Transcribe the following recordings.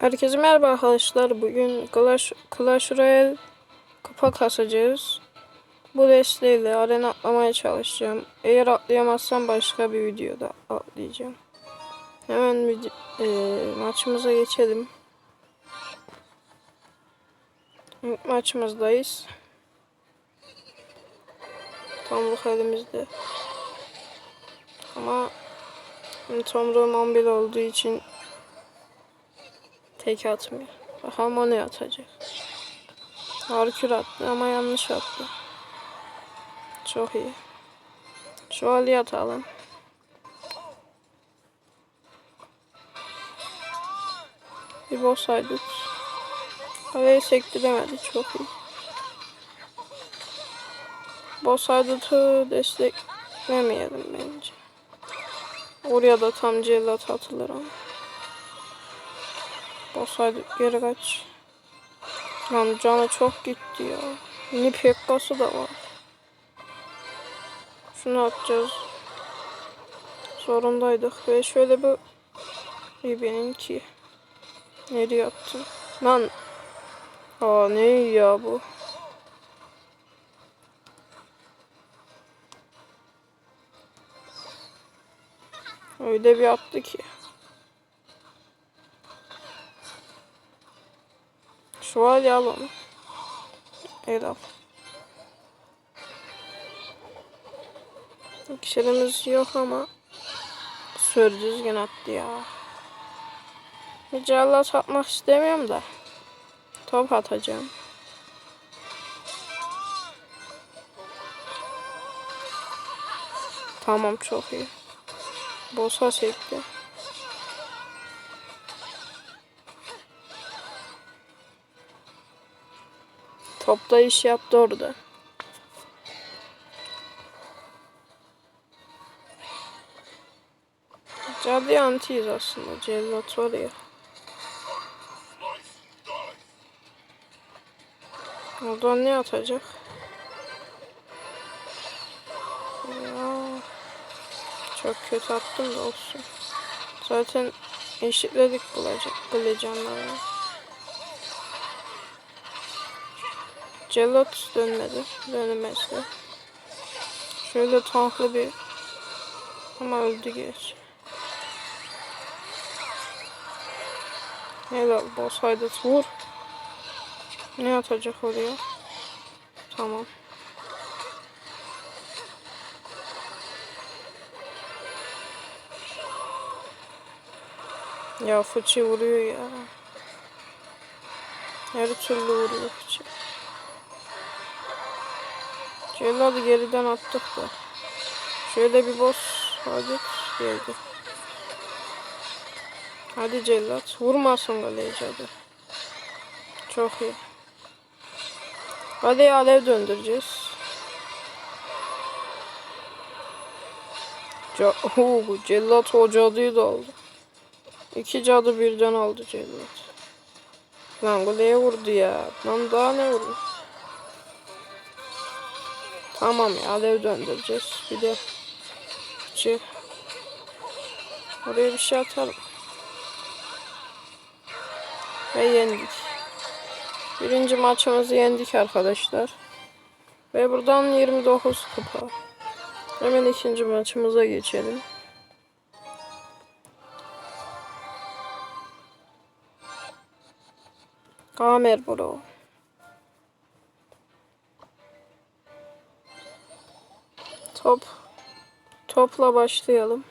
Herkese merhaba arkadaşlar. Bugün Clash, Clash Royale kupa kasacağız. Bu desteğiyle arena atlamaya çalışacağım. Eğer atlayamazsam başka bir videoda atlayacağım. Hemen video, eee, maçımıza geçelim. Maçımızdayız. Tomruk elimizde. Ama Tomruğum 11 olduğu için tek atmıyor. Bakalım o ne atacak. Harkür attı ama yanlış attı. Çok iyi. Şu Ali atalım. Bir boss haydut. Havayı sektiremedi. Çok iyi. Boss haydutu desteklemeyelim bence. Oraya da tam cellat atılır ama. Basaydı geri kaç. Lan canı çok gitti ya. Mini pekkası da var. Şunu atacağız. Zorundaydık ve şöyle bir Ribe'ninki. Nereye attım? Lan. Aa ne ya bu. Öyle bir attı ki. Şövalye al onu. El al. İkişerimiz yok ama Sör düzgün attı ya. Hiç Allah atmak istemiyorum da. Top atacağım. Tamam çok iyi. Bosa çekti. Topta iş yaptı orada. Cadı antiyiz aslında. Cellat var ya. Oradan ne atacak? Ya, çok kötü attım da olsun. Zaten eşitledik bulacak, bulacağımları. Cellat dönmedi. Dönemezdi. Şöyle tanklı bir ama öldü geç. Helal boss haydut vur. Ne atacak oraya? Tamam. Ya fıçı vuruyor ya. Her türlü vuruyor fıçı. Celladı geriden attık da. Şöyle bir boss hadi geldi. Hadi cellat. Vurmasın kaleyi cadı. Çok iyi. Kaleyi alev döndüreceğiz. Ca Oo, cellat o cadıyı da aldı. İki cadı birden aldı cellat. Lan kaleye vurdu ya. Lan daha ne vurdu? Tamam ya alev döndüreceğiz. Bir de fıçı. Oraya bir şey atalım. Ve yendik. Birinci maçımızı yendik arkadaşlar. Ve buradan 29 kupa. Hemen ikinci maçımıza geçelim. Kamer bro. Top. Topla başlayalım.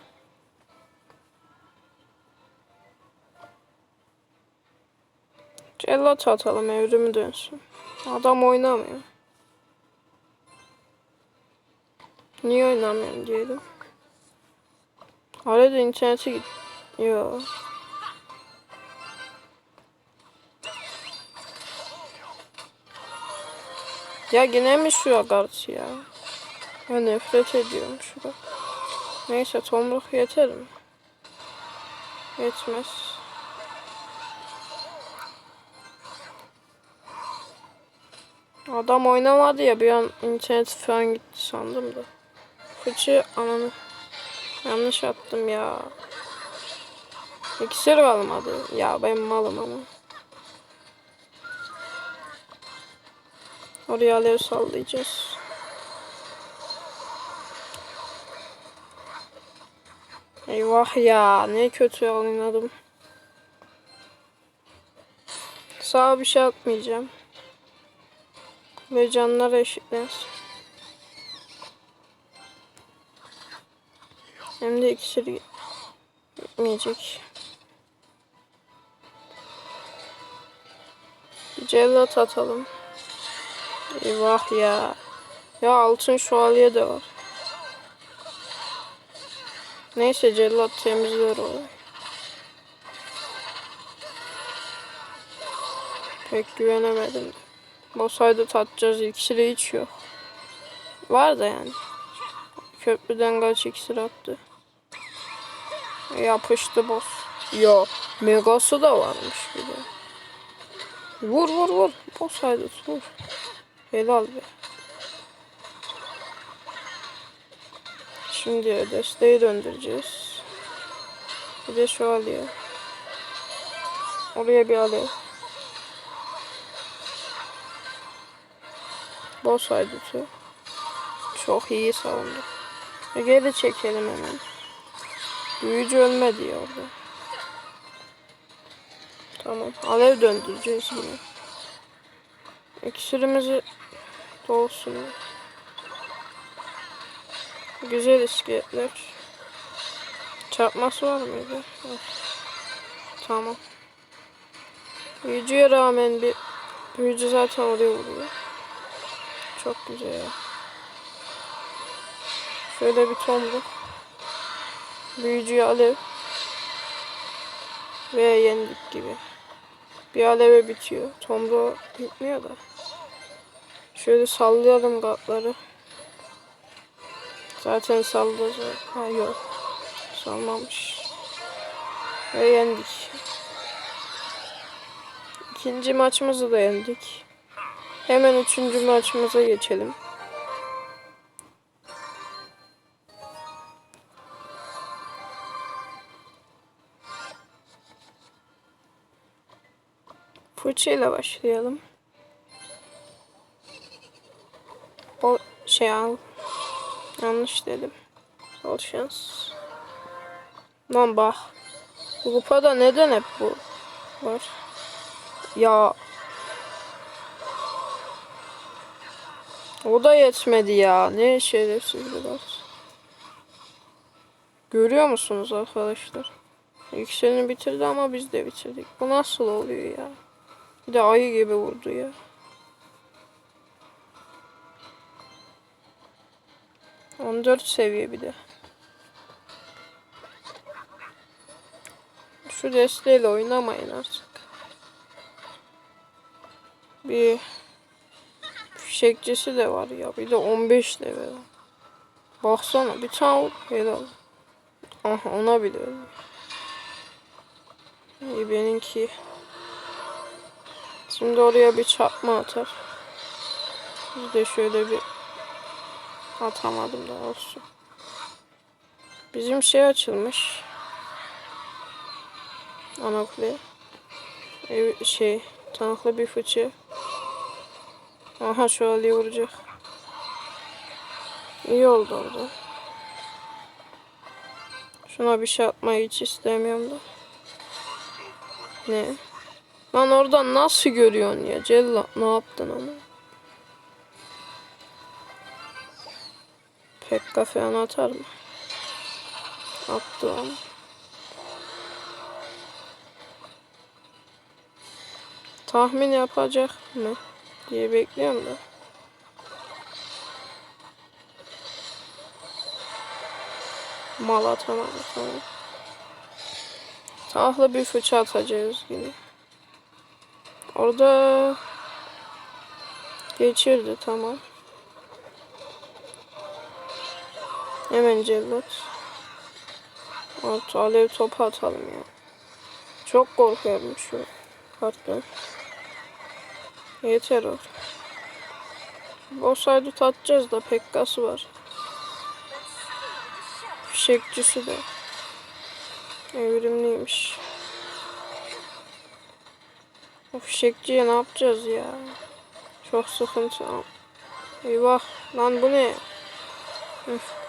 Cellat atalım evrimi dönsün. Adam oynamıyor. Niye oynamıyorum diyelim. Arada interneti git. Ya yine mi şu agart ya? Ben nefret ediyorum şurada. Neyse tomruk yeter mi? Yetmez. Adam oynamadı ya bir an internet falan gitti sandım da. Fıçı ananı yanlış attım ya. İksir kalmadı. Ya ben malım ama. Oraya alev sallayacağız. Eyvah ya ne kötü oynadım. Sağa bir şey atmayacağım. Ve canlar eşitlensin. Hem de iksir gitmeyecek. Cellat atalım. Eyvah ya. Ya altın şövalye de var. Neyse cellat temizler orayı. Pek güvenemedim. Bosaydı tatacağız iksiri hiç yok. Var da yani. Köprüden kaç iksir attı. Yapıştı boss. Yok. Megası da varmış bir de. Vur vur vur. Bosaydı vur. Helal be. Şimdi desteği döndüreceğiz. Bir de şu alıyor. Oraya bir alev. Boss haydutu. Çok iyi savundu. E geri çekelim hemen. Büyücü ölmedi ya orada. Tamam. Alev döndüreceğiz yine. İksirimizi dolsun. Güzel iskeletler. Çarpması var mıydı? Tamam. Büyücüye rağmen bir büyücü zaten oraya vuruyor. Çok güzel ya. Şöyle bir tomruk. Büyücüye alev. Ve yendik gibi. Bir aleve bitiyor. Tomru bitmiyor da. Şöyle sallayalım katları. Zaten salladı. Ha yok. Salmamış. Ve yendik. İkinci maçımızı da yendik. Hemen üçüncü maçımıza geçelim. Fırçayla başlayalım. O şey al. Yanlış dedim. Bol şans. Lan bak. Kupada neden hep bu var? Ya. O da yetmedi ya. Ne şerefsiz biraz. Görüyor musunuz arkadaşlar? Yükseleni bitirdi ama biz de bitirdik. Bu nasıl oluyor ya? Bir de ayı gibi vurdu ya. On dört seviye bir de. Şu desteğiyle oynamayın artık. Bir fişekçisi de var ya. Bir de 15 level. Baksana bir tane helal. Aha ona bile öldü. İyi benimki. Şimdi oraya bir çarpma atar. Bir de şöyle bir atamadım da olsun. Bizim şey açılmış. Ana kule. Ev, şey tanklı bir fıçı. Aha şu Ali vuracak. İyi oldu orada. Şuna bir şey atmayı hiç istemiyorum da. Ne? Lan oradan nasıl görüyorsun ya cellat ne yaptın ama? Pekka falan atar mı? Attı. Tahmin yapacak mı diye bekliyorum da. Mal atamadı tamam. Tahlı bir fıça atacağız yine. Orada geçirdi tamam. Hemen cellat. Artı alev topu atalım ya. Çok korkuyorum şu karttan. Yeter o. Olsaydı tatacağız da Pekkası var. Fişekçisi de. Evrimliymiş. O fişekçiye ne yapacağız ya? Çok sıkıntı. Eyvah lan bu ne? Üf.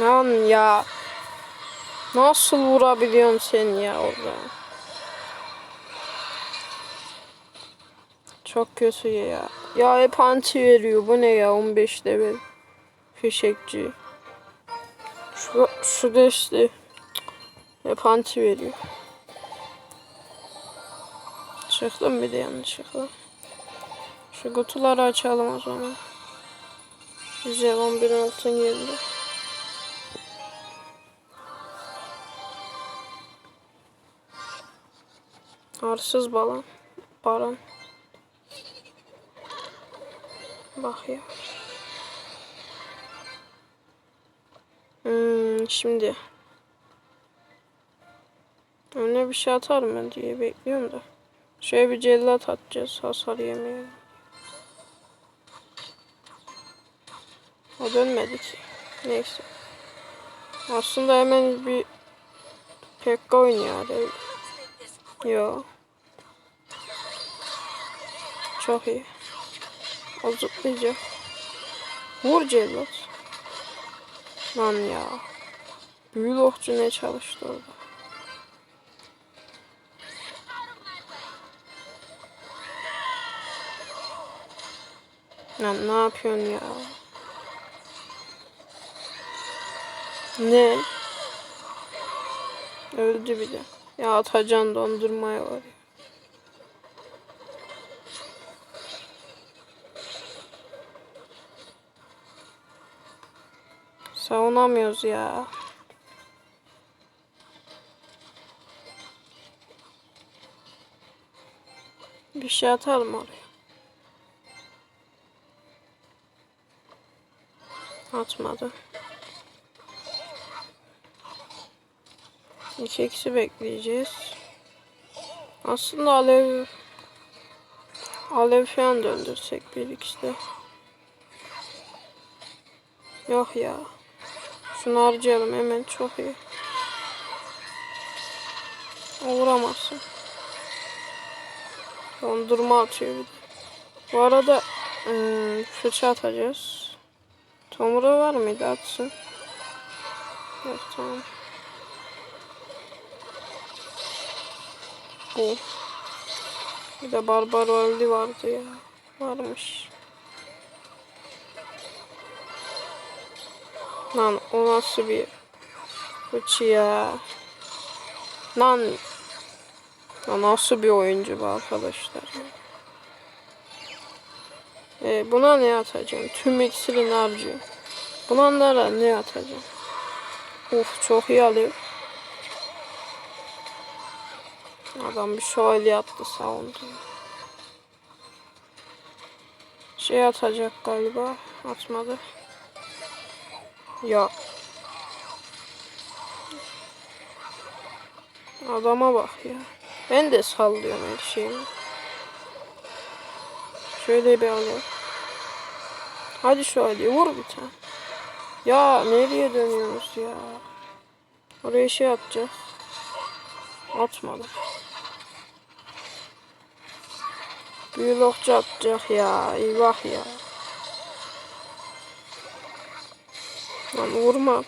Lan ya. Nasıl vurabiliyorsun sen ya orada? Çok kötü ya. Ya hep anti veriyor. Bu ne ya 15 level. Fişekçi. Şu, şu işte. Hep anti veriyor. Çıktım bir de yanlışlıkla. Şu kutuları açalım o zaman. Güzel 11 altın geldi. Arsız balan. Baran. Bak ya. Hmm, şimdi. Önüne bir şey atar mı diye bekliyorum da. Şöyle bir cellat atacağız hasar yemeyelim. O dönmedi ki. Neyse. Aslında hemen bir Pekka oynuyor. Yo. Çok iyi. O zıplayacak. Vur cellat. Lan ya. Büyülü okçu ne çalıştı orada. Lan ne yapıyorsun ya? Ne? Öldü bir de. Ya atacan dondurmaya var ya. Savunamıyoruz ya. Bir şey atalım oraya. Atmadı. İki eksi bekleyeceğiz. Aslında alev alev falan döndürsek bir ikisi Yok ya. Şunu harcayalım hemen çok iyi. O Vuramazsın. Dondurma atıyor bir de. Bu arada ıı, fırça atacağız. Tomura var mıydı atsın. Yok tamam. Bu. Bir de Barbarolli vardı ya. Varmış. Lan o nasıl bir fıçı ya. Lan. Lan nasıl bir oyuncu bu arkadaşlar. E, buna ne atacağım? Tüm iksirini harcıyorum. Bunlara ne atacağım? Of çok iyi alıyor. Adam bir şöyle yaptı savundu. Şey atacak galiba. Atmadı. Ya. Adama bak ya. Ben de sallıyorum her şeyimi. Şöyle bir alayım. Hadi şöyle vur bir tane. Ya nereye dönüyoruz ya? Oraya şey atacak. Atmadı. Büyülü okçu atacak ya. Eyvah ya. Lan vurma.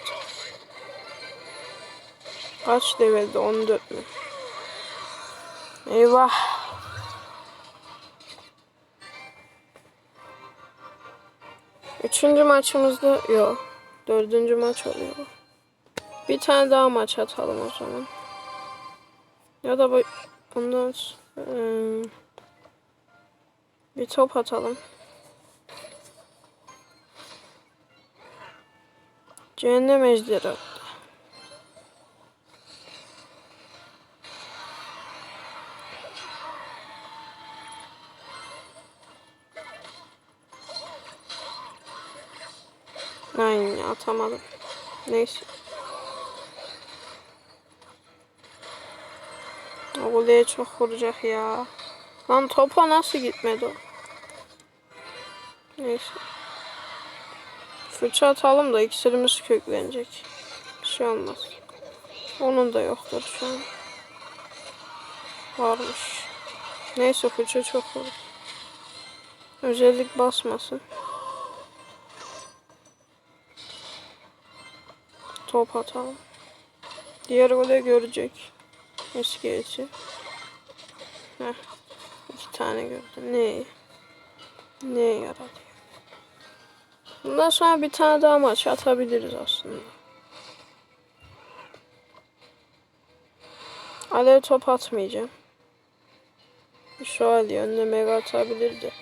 Kaç levelde? 14 mü? Eyvah. Üçüncü maçımızda yok. Dördüncü maç oluyor. Bir tane daha maç atalım o zaman. Ya da bu bundan hmm, bir top atalım. Cehennem ejderi. Aynen atamadım. Neyse. Goleye çok vuracak ya. Lan topa nasıl gitmedi o? Neyse. Fırça atalım da iksirimiz köklenecek. Bir şey olmaz. Onun da yoktur şu an. Varmış. Neyse fırça çok olur. Özellik basmasın. Top atalım. Diğer gole görecek. Eski içi. Heh. İki tane gördüm. Ne? Ne yaradı? Bundan sonra bir tane daha maç atabiliriz aslında. Alev top atmayacağım. Şu hali önüne mega atabilirdi.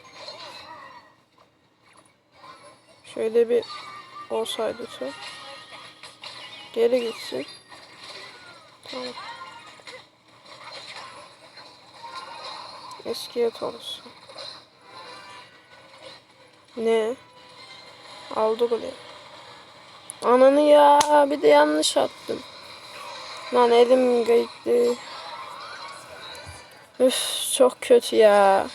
Şöyle bir olsaydı top. Geri gitsin. Tamam. Eskiye olsun. Ne? Aldı golü. Ananı ya bir de yanlış attım. Lan elim gitti. Üf çok kötü ya.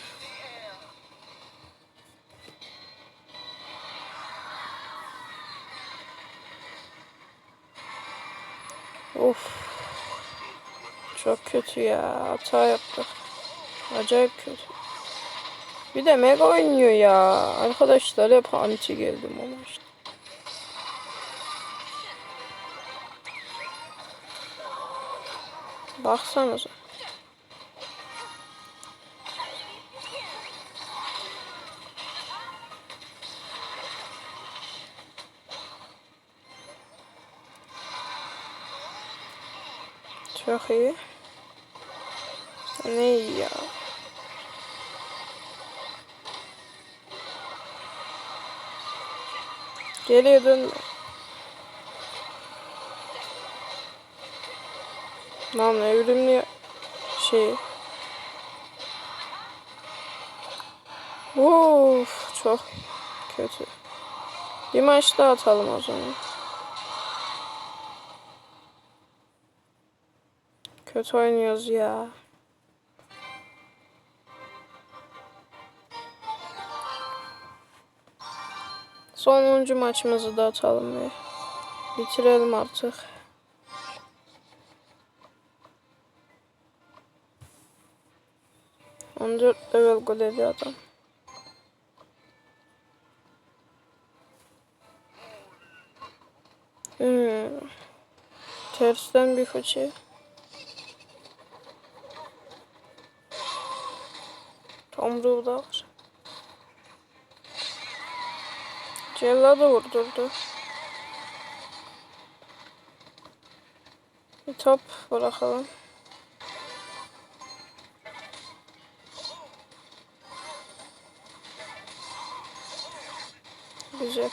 Of. Çok kötü ya. Hata yaptık. Acayip kötü. Bir de mega oynuyor ya. Arkadaşlar hep anti geldim o maçta. Baksanıza. Çok iyi. Ne iyi ya. Geriye dön. Lan evrimli şey. Uf çok kötü. Bir maç daha atalım o zaman. Kötü oynuyoruz ya. Sonuncu maçımızı da atalım ve bitirelim artık. On dört level gol ediyor adam. Hmm. Tersten bir fıçı. Tomruğu da var. Celladı vurdurdu. Bir top bırakalım. Güzel.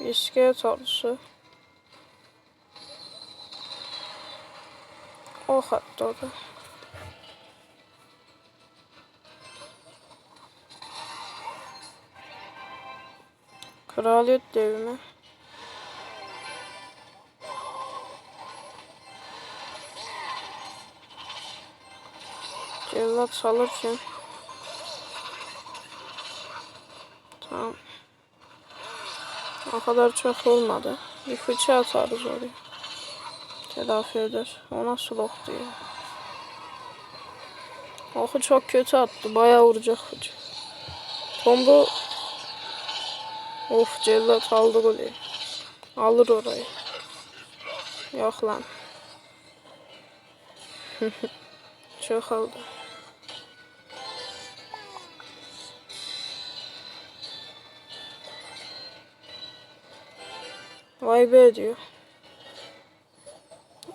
İskelet ordusu. O hatta. Kraliyet devrimi. Cellat salırken. Tamam. O kadar çok olmadı. Bir fıçı atarız oraya. Telafi eder. O nasıl oktu ya? Oku çok kötü attı. Bayağı vuracak fıçı. Tombu Of cellat aldı golü. Alır orayı. Yok lan. çok aldı. Vay be diyor.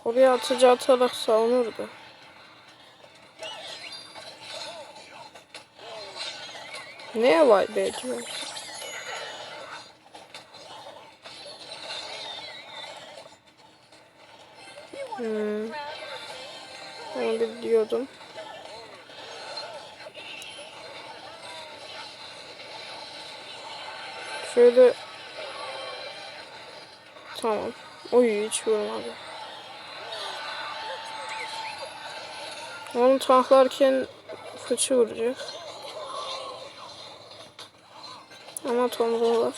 Oraya atıcı atarak savunurdu. Neye vay be diyor. Hmm. Onu biliyordum. Şöyle Tamam. Oy hiç vurmadı. Onu tanklarken fıçı vuracak. Ama tomruğu var.